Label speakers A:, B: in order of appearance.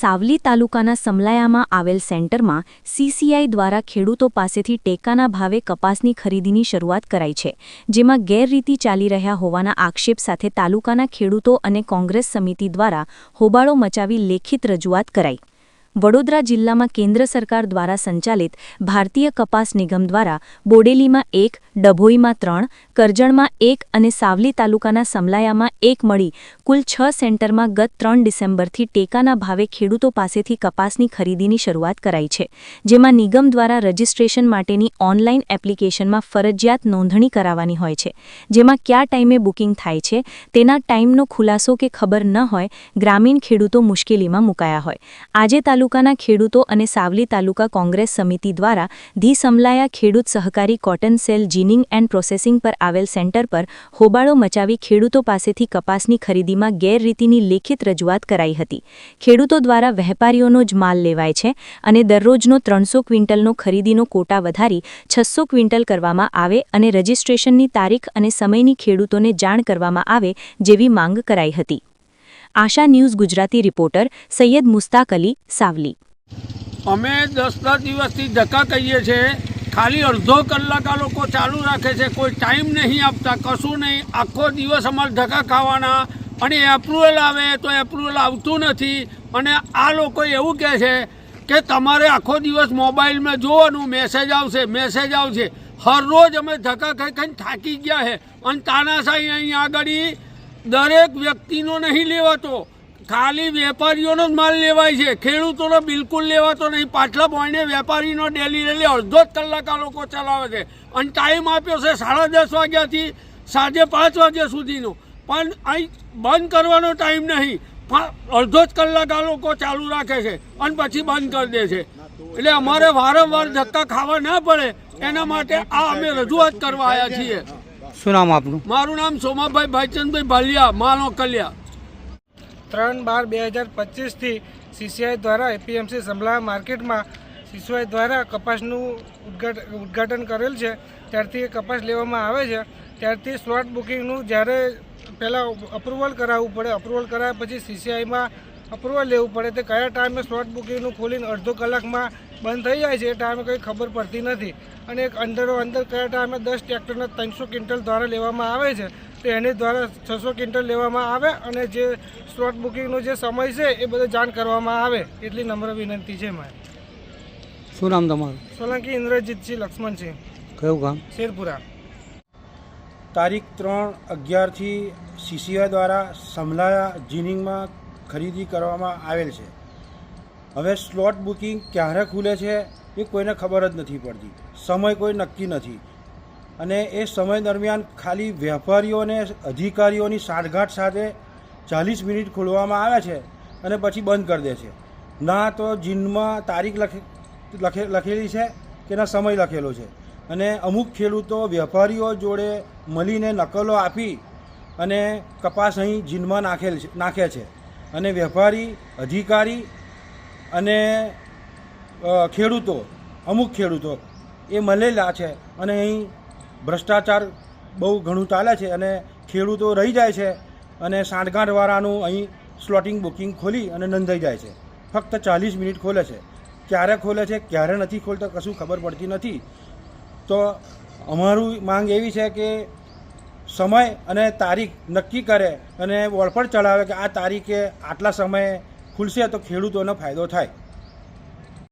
A: સાવલી તાલુકાના સમલાયામાં આવેલ સેન્ટરમાં સીસીઆઈ દ્વારા ખેડૂતો પાસેથી ટેકાના ભાવે કપાસની ખરીદીની શરૂઆત કરાઈ છે, જેમાં ગેરરીતિ ચાલી રહ્યા હોવાના આક્ષેપ સાથે તાલુકાના ખેડૂતો અને કોંગ્રેસ સમિતિ દ્વારા હોબાળો મચાવી લેખિત રજૂઆત કરાઈ. વડોદરા જિલ્લામાં કેન્દ્ર સરકાર દ્વારા સંચાલિત ભારતીય કપાસ નિગમ દ્વારા બોડેલીમાં એક, ડભોઈમાં ત્રણ, કરજણમાં એક અને સાવલી તાલુકાના સમલાયામાં એક મળી કુલ છ સેન્ટરમાં ગત ત્રણ ડિસેમ્બરથી ટેકાના ભાવે ખેડૂતો પાસેથી કપાસની ખરીદીની શરૂઆત કરાઈ છે, જેમાં નિગમ દ્વારા રજીસ્ટ્રેશન માટેની ઓનલાઈન એપ્લિકેશનમાં ફરજિયાત નોંધણી કરાવવાની હોય છે, જેમાં કયા ટાઈમે બુકિંગ થાય છે, તેના ટાઈમનો ખુલાસો કે ખબર ન હોય, ગ્રામીણ ખેડૂતો મુશ્કેલીમાં મુકાયા હોય. આજે તાલુકાના ખેડૂતો અને સાવલી તાલુકા કોંગ્રેસ સમિતિ દ્વારા ધી સમલાયા ખેડૂત સહકારી cotton sale ginning and processing પર આવેલ સેન્ટર પર હોબાળો મચાવી ખેડૂતો પાસેથી કપાસની ખરીદીમાં ગેરરીતિની લેખિત રજૂઆત કરાઈ હતી. ખેડૂતો દ્વારા વેપારીઓનો જ માલ લેવાય છે અને દરરોજનો ત્રણસો ક્વિન્ટલનો ખરીદીનો કોટા વધારી છસો ક્વિન્ટલ કરવામાં આવે અને રજીસ્ટ્રેશનની તારીખ અને સમયની ખેડૂતોને જાણ કરવામાં આવે જેવી માંગ કરાઈ હતી. Aasha news Gujarati reporter Sayed Mushtaq Ali Savli.
B: અમે દસ દસ દિવસથી ધક્કા કહીએ છીએ ખાલી અડધો કલાક આ લોકો ચાલુ રાખે છે. કોઈ ટાઈમ નહીં આપતા, કશું નહીં. આખો દિવસ અમારે ધક્કા ખાવાના. અને એપ્રુવલ આવે તો એપ્રુવલ આવતું નથી. અને આ લોકો એવું કહે છે કે તમારે આખો દિવસ મોબાઈલમાં જોવાનું, મેસેજ આવશે મેસેજ આવશે. હરરોજ અમે ધક્કા ખાઈ ખાઈને થાકી ગયા છે. અને તાનાશાહી અહીં આગળ દરેક વ્યક્તિનો નહીં લેવાતો. ખાલી વેપારીઓનો જ માલ લેવાય છે. ખેડૂતોનો બિલકુલ લેવાતો નહીં. પાછલા પોઈન્ટે વેપારીનો ડેલી રેલી અડધો જ કલાક આ લોકો ચલાવે છે. અને ટાઈમ આપ્યો છે સાડા દસ વાગ્યાથી સાંજે પાંચ વાગ્યા સુધીનો. પણ અહીં બંધ કરવાનો ટાઈમ નહીં. અડધો જ કલાક આ લોકો ચાલુ રાખે છે અને પછી બંધ કરી દે છે. એટલે અમારે વારંવાર ધક્કા ખાવા ના પડે. એના માટે આ અમે રજૂઆત કરવા આવ્યા છીએ.
C: શું નામ આપનું?
B: મારું નામ સોમાભાઈ ભાઈચંદભાઈ ભાલિયા માનો કલ્યા.
D: ત્રણ બાર બે હજાર પચીસથી સીસીઆઈ દ્વારા એપીએમસી સમલા માર્કેટમાં સીસીઆઈ દ્વારા કપાસનું ઉદઘાટન ઉદ્ઘાટન કરેલ છે. ત્યારથી એ કપાસ લેવામાં આવે છે. ત્યારથી સ્લોટ બુકિંગનું જ્યારે પહેલાં અપ્રુવલ કરાવવું પડે અપ્રુવલ કરાવ્યા પછી સીસીઆઈમાં અપ્રુવલ લેવું પડે તે કયા ટાઈમે સ્લોટ બુકિંગનું ખોલીને અડધો કલાકમાં બંધ થઈ જાય છે એ ટાઈમે કંઈ ખબર પડતી નથી. અને એક અંદરો અંદર કયા ટાઈમે દસ ટ્રેક્ટરના ત્રણસો ક્વિન્ટલ દ્વારા લેવામાં આવે છે તો એની દ્વારા છસો ક્વિન્ટલ લેવામાં આવે અને જે સ્લોટ બુકિંગનો જે સમય છે એ બધો જાણ કરવામાં આવે. એટલી નમ્ર વિનંતી છે મારે.
C: શું નામ તમારું?
D: સોલંકી ઇન્દ્રજીતસિંહ લક્ષ્મણસિંહ.
C: કયું ગામ?
D: શેરપુરા.
E: તારીખ ત્રણ અગિયારથી સીસીઆઈ દ્વારા સમલાયા જીનિંગમાં ખરીદી કરવામાં આવેલ છે. હવે સ્લોટ બુકિંગ ક્યારે ખુલે છે એ કોઈને ખબર જ નથી પડતી. સમય કોઈ નક્કી નથી. અને એ સમય દરમિયાન ખાલી વેપારીઓને અધિકારીઓની સાંઠગાંઠ સાથે ચાલીસ મિનિટ ખોલવામાં આવે છે અને પછી બંધ કરી દે છે. ના તો જીનમાં તારીખ લખે લખે, લખેલી છે કે ના સમય લખેલો છે. અને અમુક ખેડૂતો વેપારીઓ જોડે મળીને નકલો આપી અને કપાસ અહીં જીનમાં નાખેલ નાખે છે. અને વેપારી, અધિકારી અને ખેડૂતો, અમુક ખેડૂતો, એ મળેલા છે અને અહીં ભ્રષ્ટાચાર બહુ ઘણું ચાલે છે અને ખેડૂતો રહી જાય છે અને સાંઠગાંઠવાળાનું અહીં સ્લોટિંગ, બુકિંગ ખોલી અને નોંધાઈ જાય છે. ફક્ત ચાલીસ મિનિટ ખોલે છે. ક્યારે ખોલે છે, ક્યારે નથી ખોલતા, કશું ખબર પડતી નથી. તો અમારું માંગ એવી છે કે સમય અને તારીખ નક્કી કરે અને વળપડ ચડાવે કે આ તારીખે આટલા સમયે ખુલશે તો ખેડૂતોનો ફાયદો થાય.